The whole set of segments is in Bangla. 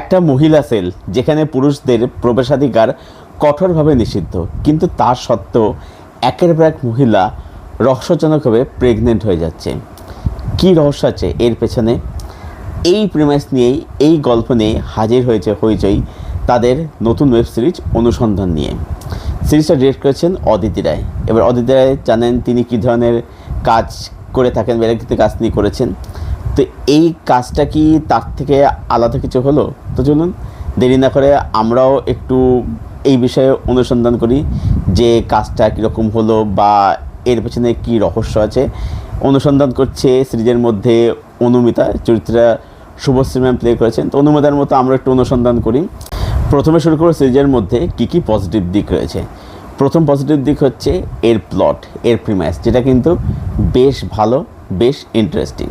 একটা মহিলা সেল, যেখানে পুরুষদের প্রবেশাধিকার কঠোরভাবে নিষিদ্ধ। কিন্তু তার সত্ত্বেও একের পর এক মহিলা রহস্যজনকভাবে প্রেগনেন্ট হয়ে যাচ্ছে। কী রহস্য আছে এর পেছনে? এই প্রিমাইস নিয়েই, এই গল্প নিয়ে হাজির হয়েছে হইচই তাদের নতুন ওয়েব সিরিজ অনুসন্ধান নিয়ে। সিরিজটা ডিরেক্ট করেছেন অদিতি রায়। এবার অদিতি রায় জানেন তিনি কী ধরনের কাজ করে থাকেন বেলাকৃতি কাজ নিয়ে করেছেন। তো এই কাজটা কি তার থেকে আলাদা কিছু হলো? তো চলুন, দেরি না করে আমরাও একটু এই বিষয়ে অনুসন্ধান করি যে কাজটা কীরকম হলো বা এর পেছনে কী রহস্য আছে। অনুসন্ধান করছে সিরিজের মধ্যে অনুমিতা, চরিত্রা শুভশ্রী ম্যাম প্লে করেছেন। তো অনুমিতার মতো আমরা একটু অনুসন্ধান করি। প্রথমে শুরু করব সিরিজের মধ্যে কী কী পজিটিভ দিক রয়েছে। প্রথম পজিটিভ দিক হচ্ছে এর প্লট এর প্রিমাইস যেটা কিন্তু বেশ ভালো, বেশ ইন্টারেস্টিং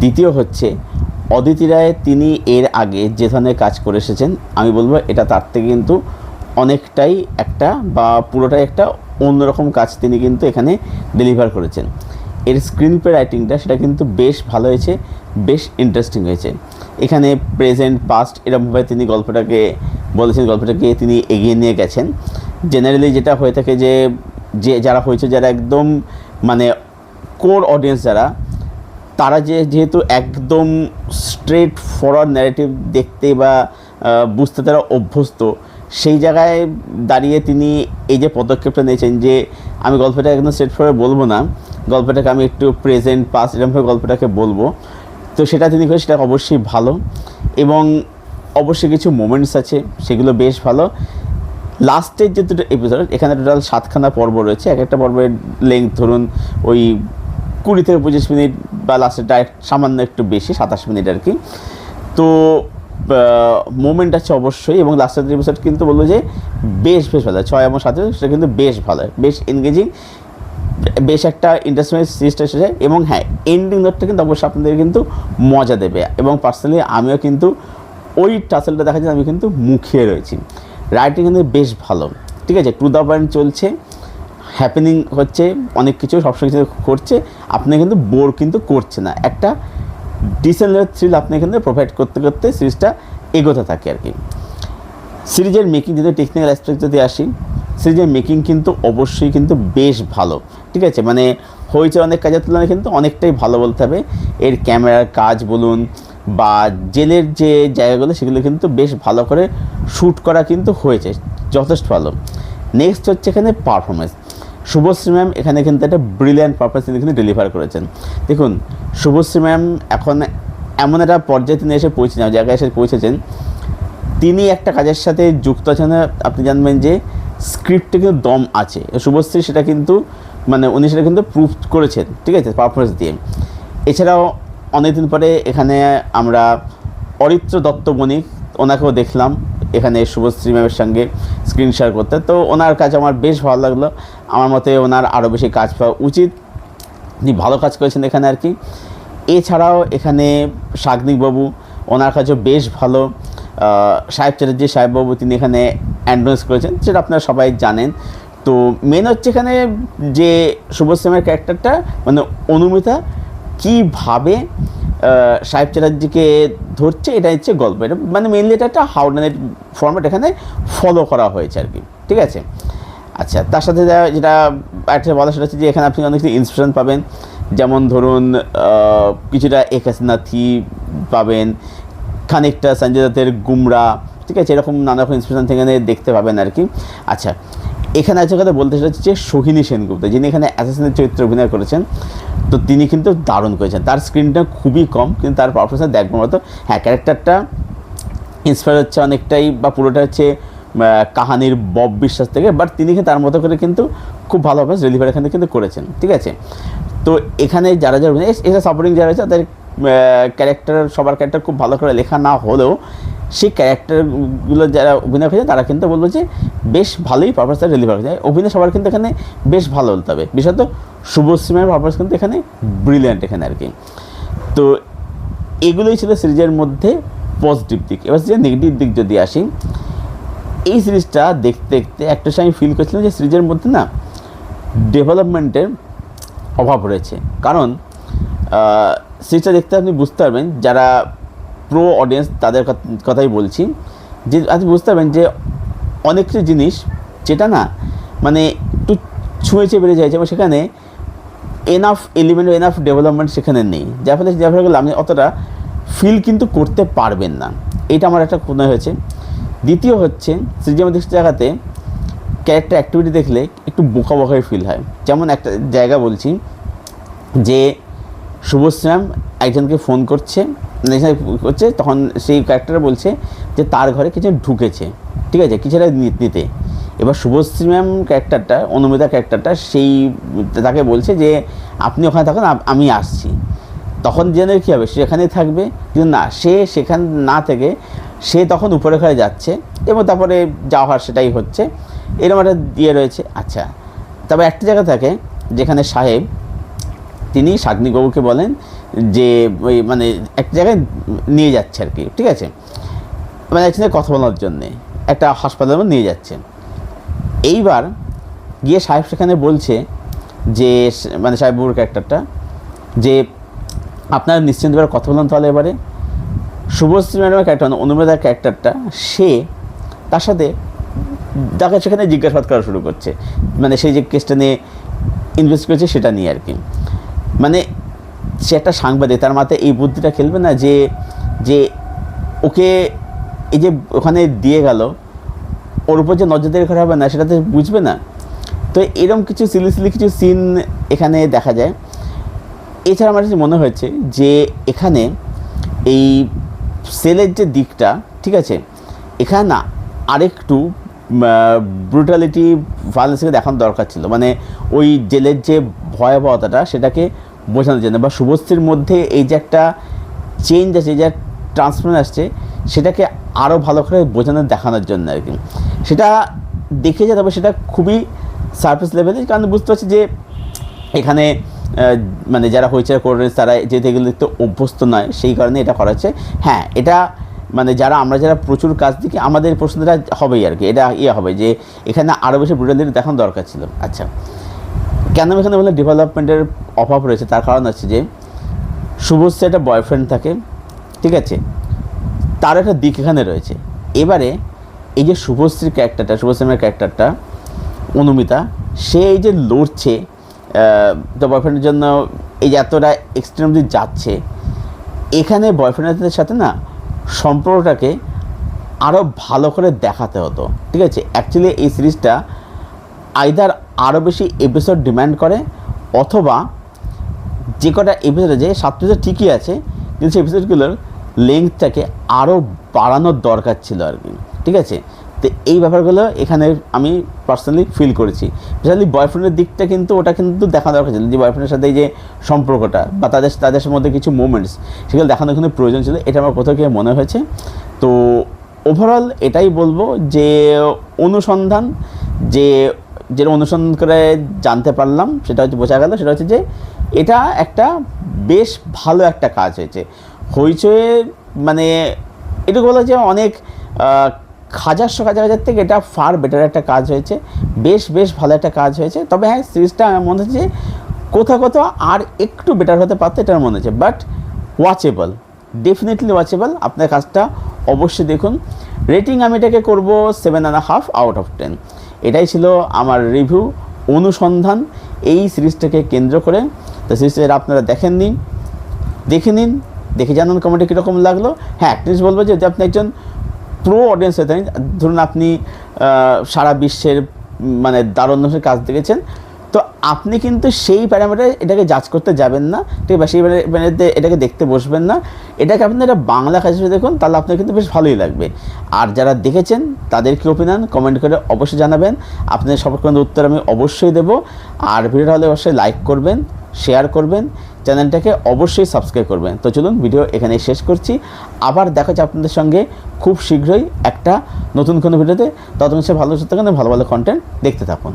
দ্বিতীয় হচ্ছে অদিতি রায় তিনি এর আগে যে ধরনের কাজ করে এসেছেন, আমি বলব এটা তার থেকে কিন্তু অনেকটাই একটা বা পুরোটাই একটা অন্যরকম কাজ তিনি কিন্তু এখানে ডেলিভার করেছেন। এর স্ক্রিন পে রাইটিংটা সেটা কিন্তু বেশ ভালো হয়েছে, বেশ ইন্টারেস্টিং হয়েছে। এখানে প্রেজেন্ট পাস্ট এরকমভাবে তিনি গল্পটাকে বলেছেন, গল্পটাকে তিনি এগিয়ে নিয়ে গেছেন। জেনারেলি যেটা হয়ে থাকে যে যে যারা হয়েছে যারা একদম মানে কোর অডিয়েন্স যারা তারা যে যেহেতু একদম স্ট্রেট ফরওয়ার্ড ন্যারেটিভ দেখতে বা বুঝতে তারা অভ্যস্ত, সেই জায়গায় দাঁড়িয়ে তিনি এই যে পদক্ষেপটা নিয়েছেন যে, আমি গল্পটা একদম স্ট্রেট ফরওয়ার্ড বলব না, গল্পটাকে আমি একটু প্রেজেন্ট পাস এরকমভাবে গল্পটাকে বলব। তো সেটা তিনি করে সেটা অবশ্যই ভালো এবং অবশ্যই কিছু মোমেন্টস আছে, সেগুলো বেশ ভালো। লাস্টের যে দুটো এপিসোড এখানে টোটাল সাতখানা পর্ব রয়েছে। এক একটা পর্বের লেন্থ ধরুন ওই কুড়ি থেকে পঁচিশ মিনিট বা লাস্টেরটা এক- সামান্য একটু বেশি, সাতাশ মিনিট আর কি। তো মোমেন্ট আছে অবশ্যই এবং লাস্টের এপিসোড কিন্তু বলল যে বেশ বেশ ভালো। ছয় এবং সাথে সেটা কিন্তু বেশ ভালো, বেশ এনগেজিং বেশ একটা ইন্টারেস্টিং সিরিজটা এসেছে এবং হ্যাঁ এন্ডিং নোটটা কিন্তু অবশ্যই আপনাদের কিন্তু মজা দেবে এবং পার্সোনালি আমিও কিন্তু ওই টাসেলটা দেখা যায় আমি কিন্তু মুখিয়ে রয়েছি। রাইটিং কিন্তু বেশ ভালো। ঠিক আছে টু দ্য পয়েন্ট চলছে। হ্যাপেনিং হচ্ছে, অনেক কিছু, সবসময় কিছু করছে। আপনি কিন্তু বোর কিন্তু করছে না। একটা ডিসেন্ট থ্রিল আপনি এখানে প্রোভাইড করতে করতে সিরিজটা এগোতে থাকে আর কি। সিরিজের মেকিং যদি টেকনিক্যাল অ্যাসপেক্ট যদি আসি, সিরিজের মেকিং কিন্তু অবশ্যই কিন্তু বেশ ভালো। ঠিক আছে? মানে হয়েছে অনেক কাজের তুলনায় কিন্তু অনেকটাই ভালো বলতে হবে। এর ক্যামেরার কাজ বলুন বা জেলের যে জায়গাগুলো, সেগুলো কিন্তু বেশ ভালো করে শ্যুট করা কিন্তু হয়েছে। যথেষ্ট ভালো। নেক্সট হচ্ছে এখানে পারফরমেন্স শুভশ্রী ম্যাম এখানে কিন্তু একটা ব্রিলিয়ান্ট পারফরমেন্স তিনি কিন্তু ডেলিভার করেছেন। দেখুন, শুভশ্রী ম্যাম এখন এমন একটা পর্যায়ে তিনি এসে পৌঁছেছেন জায়গায় এসে পৌঁছেছেন, তিনি একটা কাজের সাথে যুক্ত আছেন, আপনি জানবেন যে স্ক্রিপ্টে কিন্তু দম আছে। শুভশ্রী সেটা কিন্তু মানে উনি সেটা কিন্তু প্রুভ করেছেন, ঠিক আছে পারফরমেন্স দিয়ে। এছাড়াও অনেকদিন পরে এখানে আমরা অরিত্র দত্ত বণিক, ওনাকেও দেখলাম। এখানে শুভশ্রী ম্যামের সঙ্গে স্ক্রিন শেয়ার করতে। তো ওনার কাজ আমার বেশ ভালো লাগল। আমার মতে ওনার আরও বেশি কাজ পাওয়া উচিত। তিনি ভালো কাজ করেছেন এখানে আর কি। এছাড়াও এখানে সাগ্নিকবাবু ওনার কাছেও বেশ ভালো। সাহেব চ্যাটার্জি সাহেববাবু তিনি এখানে অ্যান্ডোন্স করেছেন সেটা আপনারা সবাই জানেন। তো মেন হচ্ছে এখানে যে শুভশ্রীমের ক্যারেক্টারটা মানে অনুমিতা, কীভাবে সাহেব চ্যাটার্জিকে ধরছে, এটা হচ্ছে গল্প। এটা মানে মেনলি এটা একটা হাউডানের ফর্মেট এখানে ফলো করা হয়েছে আর কি। ঠিক আছে? আচ্ছা তার সাথে যেটা একটা বলা সেটা হচ্ছে যে এখানে আপনি অনেক কিছু ইন্সপিরেশন পাবেন। যেমন ধরুন কিছুটা একাসনাথি পাবেন, খানিকটা সঞ্জয় দত্তের গুমরা, ঠিক আছে? এরকম নানা রকম ইন্সপিরেশন এখানে দেখতে পাবেন আর কি। আচ্ছা এখানে আছে কথা বলতে হচ্ছে যে সোহিনী সেনগুপ্ত, যিনি এখানে অ্যাসাসিনের চরিত্রে অভিনয় করেছেন, তো তিনি কিন্তু দারুণ করেছেন। তার স্ক্রিনটা খুবই কম, কিন্তু তার পারফরমেন্স দেখবার মতো হ্যাঁ ক্যারেক্টারটা ইন্সপায়ার হচ্ছে অনেকটাই বা পুরোটা হচ্ছে কাহানির বব বিশ্বাস থেকে বাট তিনি তার মতো করে কিন্তু খুব ভালোভাবে ডেলিভারি এখানে কিন্তু করেছেন, ঠিক আছে? তো এখানে যারা যারা এছাড়া সাপোর্টিং যারা আছে তাদের ক্যারেক্টার সবার ক্যারেক্টার খুব ভালো করে লেখা না হলেও সেই ক্যারেক্টারগুলো যারা অভিনয় করেছে, তারা কিন্তু বলব যে বেশ ভালোই পারফরমেন্সটা ডেলিভার করেছে। অভিনয় সবার কিন্তু এখানে বেশ ভালো বলতে হবে। বিশেষত শুভশ্রীমের পারফরমেন্স কিন্তু এখানে ব্রিলিয়ান্ট এখানে আর কি। তো এগুলোই ছিল সিরিজের মধ্যে পজিটিভ দিক। এবার যে নেগেটিভ দিক যদি আসি, এই সিরিজটা দেখতে দেখতে একটা সময় ফিল করছিলাম যে সিরিজের মধ্যে না ডেভেলপমেন্টের অভাব রয়েছে। কারণ সিরিজটা দেখতে আপনি বুঝতে পারবেন, যারা প্রো অডিয়েন্স তাদের কথা- কথাই বলছি। যে আপনি বুঝতে পারবেন যে অনেক কিছু জিনিস যেটা না মানে একটু ছুঁয়ে চেয়ে বেড়ে যায় যেমন সেখানে এনাফ এলিমেন্ট এনাফ ডেভেলপমেন্ট সেখানে নেই। যার ফলে যার ফলে আপনি অতটা ফিল কিন্তু করতে পারবেন না। এটা আমার একটা মনে হয়েছে। দ্বিতীয় হচ্ছে, সৃজনশীল জায়গাতে ক্যারেক্টার অ্যাক্টিভিটি দেখলে একটু বোকা বোকাই ফিল হয়। যেমন একটা জায়গা বলছি যে শুভশ্রীরাম একজনকে ফোন করছে এখানে করছে তখন সেই ক্যারেক্টার বলছে যে তার ঘরে কিছু ঢুকেছে। ঠিক আছে, কিছুটা নিতে। এবার শুভশ্রী ম্যাম ক্যারেক্টারটা অনুমিতা ক্যারেক্টারটা সেই তাকে বলছে যে, আপনি ওখানে থাকুন আমি আসছি। তখন জেনে কী হবে, সে সেখানেই থাকবে। কিন্তু না, সে সেখান না থেকে, সে তখন উপরে ঘরে যাচ্ছে এবং তারপরে যা হওয়ার সেটাই হচ্ছে। এরকম একটা দিয়ে রয়েছে। আচ্ছা তবে একটা জায়গা থাকে, যেখানে সাহেব, তিনি শাগ্নিবাবুকে বলেন যে মানে এক জায়গায় নিয়ে যাচ্ছে আর কি, ঠিক আছে? মানে একসাথে কথা বলার জন্যে একটা হাসপাতালে নিয়ে যাচ্ছে। এইবার গিয়ে সাহেব সেখানে বলছে যে মানে সাহেববাবুর ক্যারেক্টারটা, যে, আপনারা নিশ্চিন্তভাবে কথা বলুন তাহলে এবারে। শুভশ্রী ম্যাডামের ক্যারেক্টার অনুমেদার ক্যারেক্টারটা সে তার সাথে তাকে সেখানে জিজ্ঞাসাবাদ করা শুরু করছে। মানে সেই যে কেসটা নিয়ে ইনভেস্ট করেছে সেটা নিয়ে আর কি। মানে সে একটা সাংবাদিক, তার মাথায় এই বুদ্ধিটা খেলবে না যে যে ওকে এই যে ওখানে দিয়ে গেল, ওর উপর যে নজরদারি করা হবে না, সেটা তো বুঝবে না। তো এরকম কিছু সিলি সিলি কিছু সিন এখানে দেখা যায়। এছাড়া আমার কাছে মনে হয়েছে যে এখানে এই সেলের যে দিকটা, ঠিক আছে, এখানে না আরেকটু ব্রুটালিটি ভায়োলেন্সকে দেখানো দরকার ছিল। মানে ওই জেলের যে ভয়াবহতাটা, সেটাকে বোঝানোর জন্য বা শুভশ্রীর মধ্যে এই যে একটা চেঞ্জ আছে এই যে ট্রান্সফরমেশন আসছে, সেটাকে আরও ভালো করে বোঝানো, দেখানোর জন্য আর কি। সেটা দেখে যে, তবে সেটা খুবই সারফেস লেভেলে কারণ বুঝতে পারছি যে এখানে মানে যারা হইচয় করে তারা যেহেতু এগুলো দেখতে অভ্যস্ত নয়, সেই কারণে এটা করা হচ্ছে। হ্যাঁ এটা মানে যারা, আমরা যারা প্রচুর কাজ দেখি, আমাদের প্রশ্নটা হবেই আর কি। এটা ইয়ে হবে যে, এখানে আরও বেশি ব্রুটালিটি দেখানো দরকার ছিল। আচ্ছা। কেন এখানে বলে ডেভেলপমেন্টের অভাব রয়েছে? তার কারণ আছে যে, শুভশ্রী একটা বয়ফ্রেন্ড থাকে, ঠিক আছে? তার একটা দিক এখানে রয়েছে। এবারে এই যে শুভশ্রীর ক্যারেক্টারটা শুভশ্রীর ক্যারেক্টারটা অনুমিতা, সে এই যে লড়ছে তো বয়ফ্রেন্ডের জন্য এই যে এতটা এক্সট্রিমলি যাচ্ছে, এখানে বয়ফ্রেন্ডের সাথে না সম্পর্কটাকে আরও ভালো করে দেখাতে হতো, ঠিক আছে? অ্যাকচুয়ালি এই সিরিজটা আইদার আরও বেশি এপিসোড ডিম্যান্ড করে, অথবা যে কটা এপিসোড আছে সাতটা ঠিকই আছে, কিন্তু সেই এপিসোডগুলোর লেন্থটাকে আরও বাড়ানোর দরকার ছিল আর কি, ঠিক আছে? তো এই ব্যাপারগুলো এখানে আমি পার্সোনালি ফিল করেছি। স্পেশালি বয়ফ্রেন্ডের দিকটা কিন্তু ওটা কিন্তু দেখা দরকার ছিল, যে বয়ফ্রেন্ডের সাথে যে সম্পর্কটা বা তাদের তাদের মধ্যে কিছু মুভমেন্টস সেগুলো দেখানো কিন্তু প্রয়োজন ছিল, এটা আমার কোথাও গিয়ে মনে হয়েছে। তো ওভারঅল এটাই বলব যে অনুসন্ধান, যে যেটা অনুসন্ধান করে জানতে পারলাম, সেটা হচ্ছে বোঝা গেল, সেটা হচ্ছে যে এটা একটা বেশ ভালো একটা কাজ হয়েছে। হইচয়ে মানে এটুকু বলা যে অনেক হাজারশো হাজার হাজার থেকে এটা ফার বেটার একটা কাজ হয়েছে, বেশ বেশ ভালো একটা কাজ হয়েছে। তবে হ্যাঁ সিরিজটা আমার মনে হচ্ছে কোথাও কোথাও আর একটু বেটার হতে পারতো এটার মনে হচ্ছে। বাট ওয়াচেবল ডেফিনেটলি ওয়াচেবল আপনার কাজটা অবশ্যই দেখুন। রেটিং আমি এটাকে করব seven and half out of ten এটাই ছিল আমার রিভিউ অনুসন্ধান। এই সিরিজটাকে কেন্দ্র করে তো সিরিজটা আপনারা দেখেন নিন দেখে নিন, দেখে জানান কমেন্টে কীরকম লাগল। হ্যাঁ একটা জিনিস বলব যদি আপনি একজন প্রো অডিয়েন্স হয়ে ধরুন আপনি সারা বিশ্বের মানে দারুণ কাজ দেখেছেন তো আপনি কিন্তু সেই প্যারামিটারে এটাকে জাজ করতে যাবেন না ঠিক আছে? সেই প্যারামিটারে এটাকে দেখতে বসবেন না। এটাকে আপনি একটা বাংলা কাজ হিসেবে দেখুন তাহলে আপনার কিন্তু বেশ ভালোই লাগবে। আর যারা দেখেছেন তাদের কী ওপিনিয়ন কমেন্ট করে অবশ্যই জানাবেন। আপনাদের সব রকমের উত্তর আমি অবশ্যই দেবো। আর ভিডিওটা হলে অবশ্যই লাইক করবেন শেয়ার করবেন চ্যানেলটাকে অবশ্যই সাবস্ক্রাইব করবেন। তো চলুন ভিডিও এখানে শেষ করছি। আবার দেখা যাচ্ছে আপনাদের সঙ্গে খুব শীঘ্রই একটা নতুন কোনো ভিডিওতে। ততক্ষণ সে ভালো থাকুন, ভালো ভালো কন্টেন্ট দেখতে থাকুন।